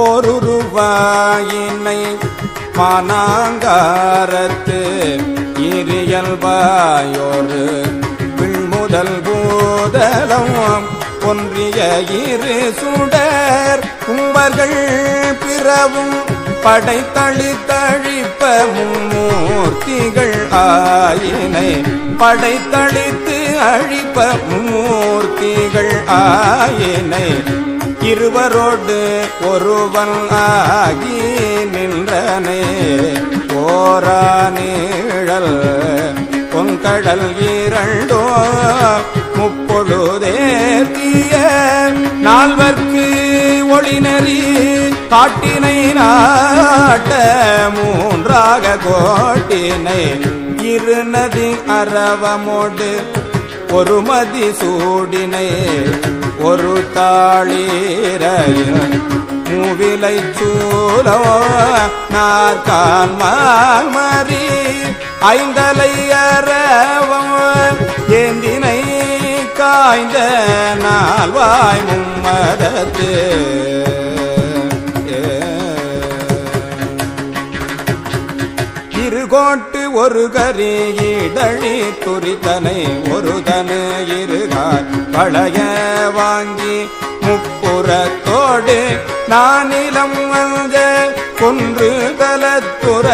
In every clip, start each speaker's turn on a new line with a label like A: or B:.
A: ஓருருவாயினை மானாங்காரத்து இரியல்பாயோரு பின்முதல் பூதலம் ஒன்றிய இரு சுடர். கும்பர்கள் பிறவும் படைத்தளி தழிப்ப மும்மூர்த்திகள் ஆயினை படைத்தளித்து அழிப்ப மும்மூர்த்திகள் ஆயினை இருவரோடு ஒருவன் ஆகி நின்றனே. ஓரா நீழல் பொங்கடல் இரண்டோ முப்பொழுதே தீய. நால்வர்க்கு ஒளிநறி காட்டினை நாட்ட மூன்றாக கோட்டினை. இருநதி அரவமோடு ஒருமதி சூடினை. ஒரு தாளீரையில் மூவிலை சூலோ நாற்கால் மாமரி ஐந்தலை அரவம் ஏந்தினை காய்ந்த நால்வாய் மும்மதத்து. இருகோட்டு ஒரு கரி இடழி துரித்தனை ஒரு தனு இருகார் பழைய வாங்கி முப்புறத்தோடு நானிலம் வந்த கொன்று தலத்துற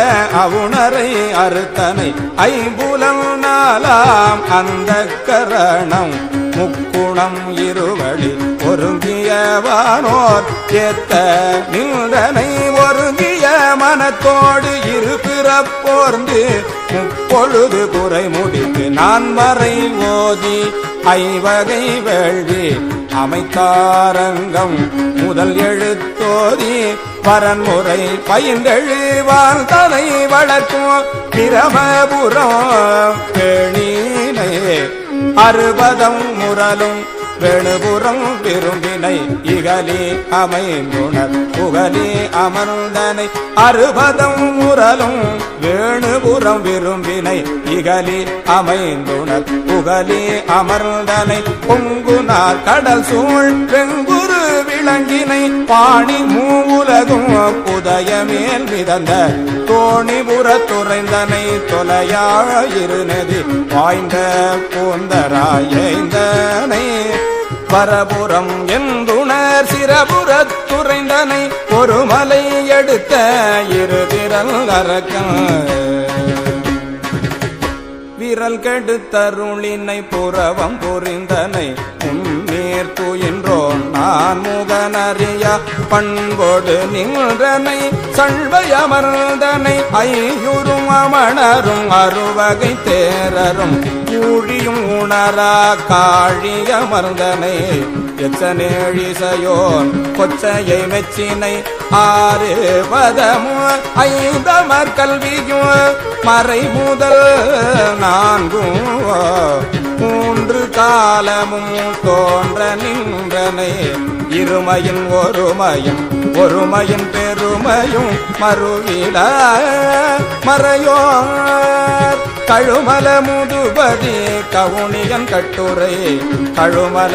A: அவுணரை அறுத்தனை ஐம்புலம் நாளாம் அந்த கரணம் முக்குணம் இருவழி ஒருங்கியவானோர் ஏத்த நின்றனை ஒருங்கிய மனத்தோடு இருப்பு ஓர்ந்து முப்பொழுது குறை முடித்து நான் வரை ஓதி ஐவகை வேள்வி அமைத்தாரங்கம் முதல் எழுத்தோதி பரன்முறை பயின்றெழுவால் தலை வளர்க்கும் பிரமபுரம் பேணினை அறுபதம் முரலும் வேணுபுறம் விரும்பினை இகலி அமைந்துணர். புகலே அமர்ந்தனை அறுபதம் முரலும் வேணுபுறம் விரும்பினை இகலே அமைந்துணர். புகலே அமர்ந்தனை பொங்குனார் கடல் சூழ் வெங்குரு விளங்கினை பாணி மூவுலகும் புதயமேல் மிதந்த தோணிபுற துறைந்தனை தொலையாயிருநதி வாய்ந்த பூந்தராயந்தனை பரபுரம் என்றுணர் சிரபுரத்துறைந்தனை ஒரு மலை எடுத்த இருதிரல் அரக்கம் விரல் கெடுத்தருளினை புறவம் புரிந்தனை உன்னீர் துயின்றோன் நான் முகனறியா பண்போடு நின்றனை சழ்வையமர்ந்தனை ஐயுறும் அமணரும் அறுவகை தேரரும். கூழியும் உணரா காழியமர்ந்தனை எச்சனேழிசையோன் கொச்சையை மெச்சினை ஆறு பதமும் ஐந்தமர் கல்வியும் மறை முதல் நான்கும் மூன்று காலமும் தோன்ற நின்றனே. இருமையும் ஒருமையும் ஒருமையின் பெருமையும் மறுவில மறையோர். கழுமல முதுபதி கவுனியன் கட்டுரை கழுமல